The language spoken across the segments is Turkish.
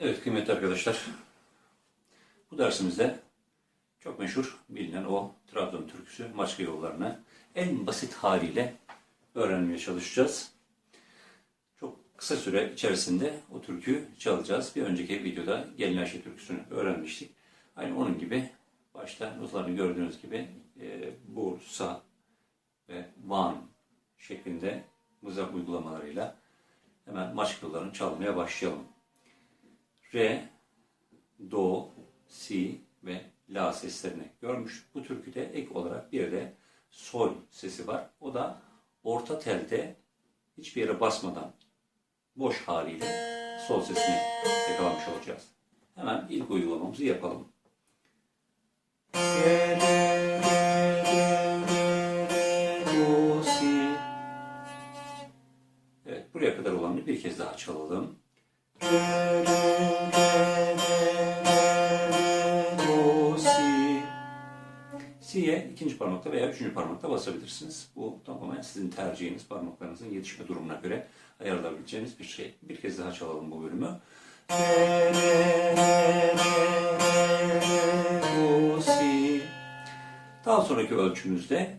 Evet kıymetli arkadaşlar. Bu dersimizde çok meşhur bilinen o Trabzon türküsü Maçka yollarını en basit haliyle öğrenmeye çalışacağız. Çok kısa süre içerisinde o türküyü çalacağız. Bir önceki videoda Gelin Ayşe türküsünü öğrenmiştik. Aynı onun gibi başta notlarını gördüğünüz gibi e, Bursa ve Van şeklinde mızrap uygulamalarıyla hemen Maçka yollarını çalmaya başlayalım. Re, Do, Si ve La seslerini görmüş. Bu türküde ek olarak bir de Sol sesi var. O da orta telde hiçbir yere basmadan boş haliyle Sol sesini yakalamış olacağız. Hemen ilk uygulamamızı yapalım. Re, do, si. Evet, buraya kadar olanı bir kez daha çalalım. Si'ye ikinci parmakta veya üçüncü parmakta basabilirsiniz. Bu tamamen sizin tercihiniz, parmaklarınızın yetişme durumuna göre ayarlayabileceğiniz bir şey. Bir kez daha çalalım bu bölümü. Daha sonraki ölçümüzde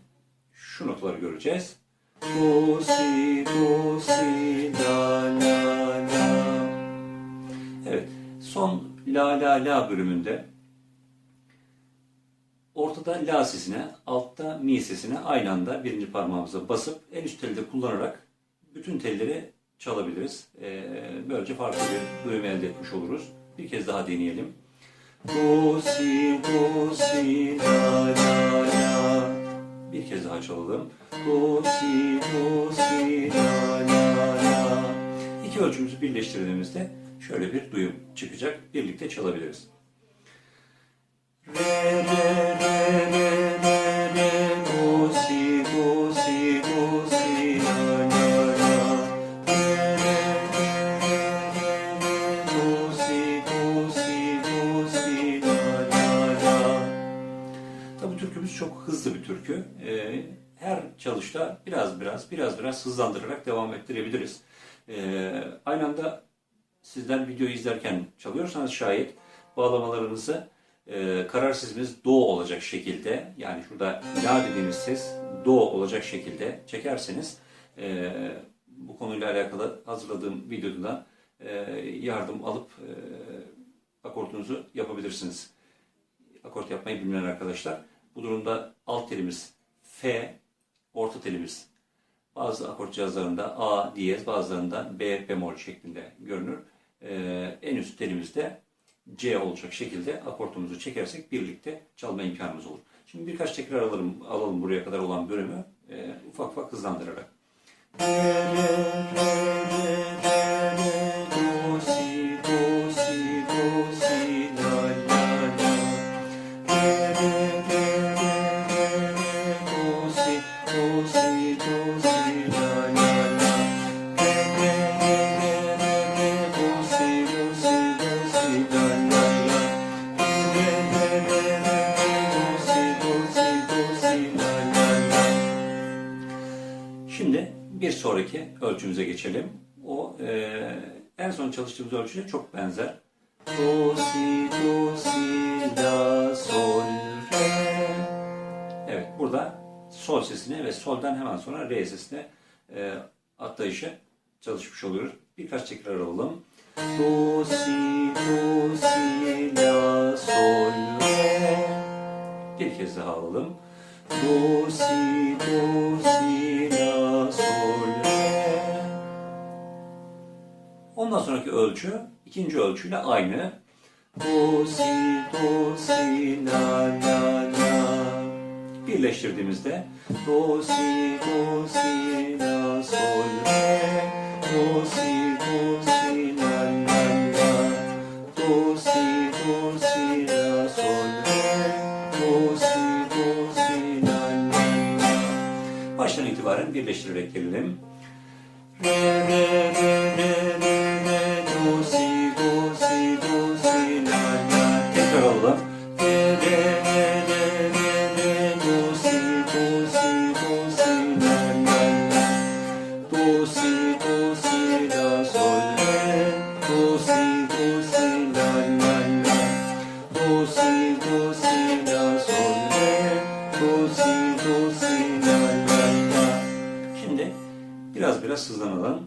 şu notaları göreceğiz. Do, si, do, si, la, la, la. Evet, son la la la bölümünde ortada la sesine, altta mi sesine aynı anda birinci parmağımıza basıp en üst teli de kullanarak bütün telleri çalabiliriz. Ee, böylece farklı bir duyum elde etmiş oluruz. Bir kez daha deneyelim. Do, si, do, si, la, la, la. Bir kez daha çalalım. Do, si, do, si, la, la, la. İki ölçümüzü birleştirdiğimizde şöyle bir duyum çıkacak. Birlikte çalabiliriz. Re, çok hızlı bir türkü. Ee, her çalışta biraz biraz biraz biraz hızlandırarak devam ettirebiliriz. Ee, aynı anda sizler videoyu izlerken çalıyorsanız şayet bağlamalarınızı e, karar do olacak şekilde yani şurada la dediğimiz ses do olacak şekilde çekerseniz e, bu konuyla alakalı hazırladığım videoda e, yardım alıp e, akortunuzu yapabilirsiniz. Akort yapmayı bilmeyen arkadaşlar. Bu durumda alt telimiz F, orta telimiz bazı akort cihazlarında A diyez, bazılarında B bemol şeklinde görünür. Ee, en üst telimizde C olacak şekilde akortumuzu çekersek birlikte çalma imkanımız olur. Şimdi birkaç tekrar alalım, alalım buraya kadar olan bölümü e, ufak ufak hızlandırarak. Şimdi bir sonraki ölçümüze geçelim. O e, en son çalıştığımız ölçüye çok benzer. Do, si, do, si, la, sol, re. Evet burada sol sesine ve soldan hemen sonra re sesine e, atlayışı çalışmış oluyoruz. Birkaç tekrar alalım. Do, si, do, si, la, sol, re. Bir kez daha alalım. Do, si, do, si, sonraki ölçü ikinci ölçüyle aynı. Do, si, do, si, la, la, la. Birleştirdiğimizde do, si, do, si, la, sol, re. Do, si, do, si. Baştan itibaren birleştirerek gelelim. Re, re, re, re, sızlanılan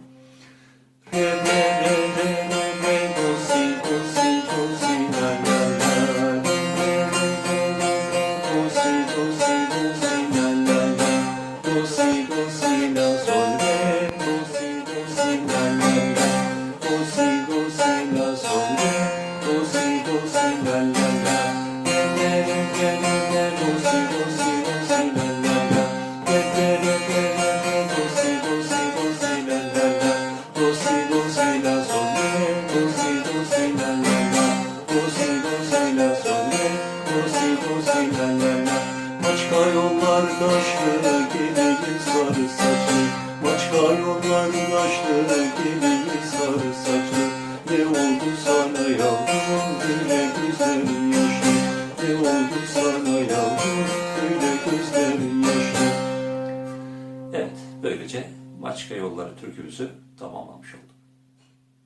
Başka yollardan aşkı geleyim sarı saçlı. Başka yollardan aşkı geleyim sarı saçlı. Ne oldu sana yavrum güle gözlerin yaşlı Ne oldu sana yavrum güle gözlerin yaşlı Evet böylece Maçka Yolları türkümüzü tamamlamış olduk.